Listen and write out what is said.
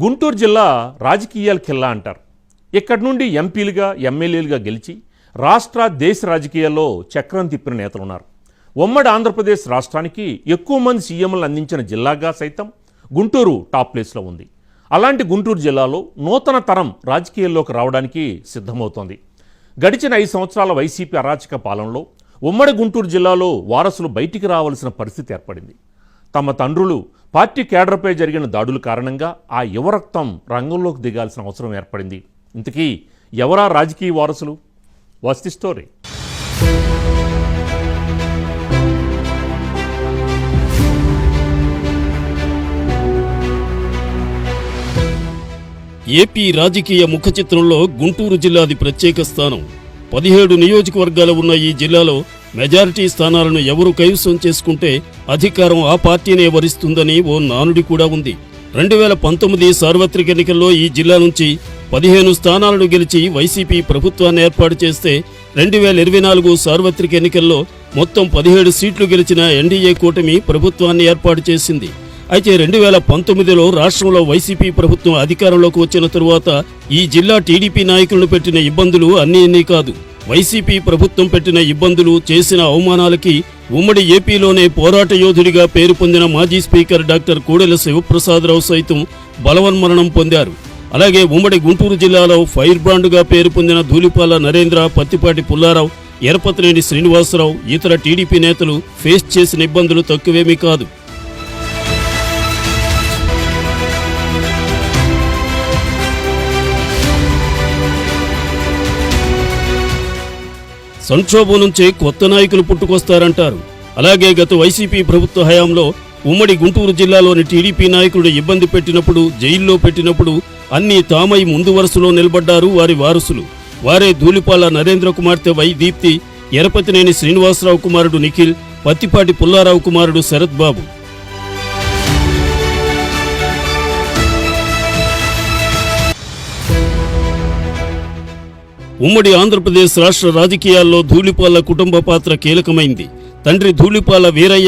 గుంటూరు జిల్లా రాజకీయాల కిల్లా అంటారు. ఇక్కడి నుండి ఎంపీలుగా ఎమ్మెల్యేలుగా గెలిచి రాష్ట్ర దేశ రాజకీయాల్లో చక్రం తిప్పిన నేతలు ఉన్నారు ఉమ్మడి ఆంధ్రప్రదేశ్ రాష్ట్రానికి ఎక్కువ మంది సీఎంలు అందించిన జిల్లాగా సైతం గుంటూరు టాప్ ప్లేస్లో ఉంది. అలాంటి గుంటూరు జిల్లాలో నూతన తరం రాజకీయాల్లోకి రావడానికి సిద్ధమవుతోంది. గడిచిన ఐదు సంవత్సరాల వైసీపీ అరాచక పాలనలో ఉమ్మడి గుంటూరు జిల్లాలో వారసులు బయటికి రావాల్సిన పరిస్థితి ఏర్పడింది. తమ తండ్రులు పార్టీ కేడర్పై జరిగిన దాడుల కారణంగా ఆ యువరక్తం రంగంలోకి దిగాల్సిన అవసరం ఏర్పడింది. ఇంతకీ ఎవరా రాజకీయ వారసులు? వస్తి స్టోరీ. ఏపీ రాజకీయ ముఖ చిత్రంలో గుంటూరు జిల్లాది ప్రత్యేక స్థానం. పదిహేడు నియోజకవర్గాలు ఉన్న ఈ జిల్లాలో మెజారిటీ స్థానాలను ఎవరు కైవసం చేసుకుంటే అధికారం ఆ పార్టీనే వరిస్తుందని ఓ నానుడి కూడా ఉంది. రెండు వేల పంతొమ్మిది సార్వత్రిక ఎన్నికల్లో ఈ జిల్లా నుంచి పదిహేను స్థానాలను గెలిచి వైసీపీ ప్రభుత్వాన్ని ఏర్పాటు చేస్తే రెండు వేల ఇరవై నాలుగు సార్వత్రిక ఎన్నికల్లో మొత్తం పదిహేడు సీట్లు గెలిచిన ఎన్డీఏ కూటమి ప్రభుత్వాన్ని ఏర్పాటు చేసింది. అయితే రెండు వేల పంతొమ్మిదిలో రాష్ట్రంలో వైసీపీ ప్రభుత్వం అధికారంలోకి వచ్చిన తరువాత ఈ జిల్లా టీడీపీ నాయకులను పెట్టిన ఇబ్బందులు అన్నీ అన్నీ కాదు. వైసీపీ ప్రభుత్వం పెట్టిన ఇబ్బందులు చేసిన అవమానాలకి ఉమ్మడి ఏపీలోనే పోరాట యోధుడిగా పేరు పొందిన మాజీ స్పీకర్ డాక్టర్ కోడెల శివప్రసాదరావు సైతం బలవన్మరణం పొందారు. అలాగే ఉమ్మడి గుంటూరు జిల్లాలో ఫైర్ బ్రాండ్గా పేరు పొందిన ధూళిపాల నరేంద్ర పత్తిపాటి పుల్లారావు ఎరపతినేని శ్రీనివాసరావు ఇతర టీడీపీ నేతలు ఫేస్ చేసిన ఇబ్బందులు తక్కువేమీ కాదు. సంక్షోభం నుంచే కొత్త నాయకులు పుట్టుకొస్తారంటారు. అలాగే గత వైసీపీ ప్రభుత్వ హయాంలో ఉమ్మడి గుంటూరు జిల్లాలోని టీడీపీ నాయకుడు ఇబ్బంది పెట్టినప్పుడు జైల్లో పెట్టినప్పుడు అన్ని తామై ముందు వరుసలో నిలబడ్డారు వారి వారసులు. వారే ధూళిపాల నరేంద్ర కుమార్తె వై దీప్తి ఎరపతినేని శ్రీనివాసరావు కుమారుడు నిఖిల్ పత్తిపాటి పుల్లారావు కుమారుడు శరత్ బాబు. ఉమ్మడి ఆంధ్రప్రదేశ్ రాష్ట్ర రాజకీయాల్లో ధూళిపాల కుటుంబ పాత్ర కీలకమైంది. తండ్రి ధూళిపాల వీరయ్య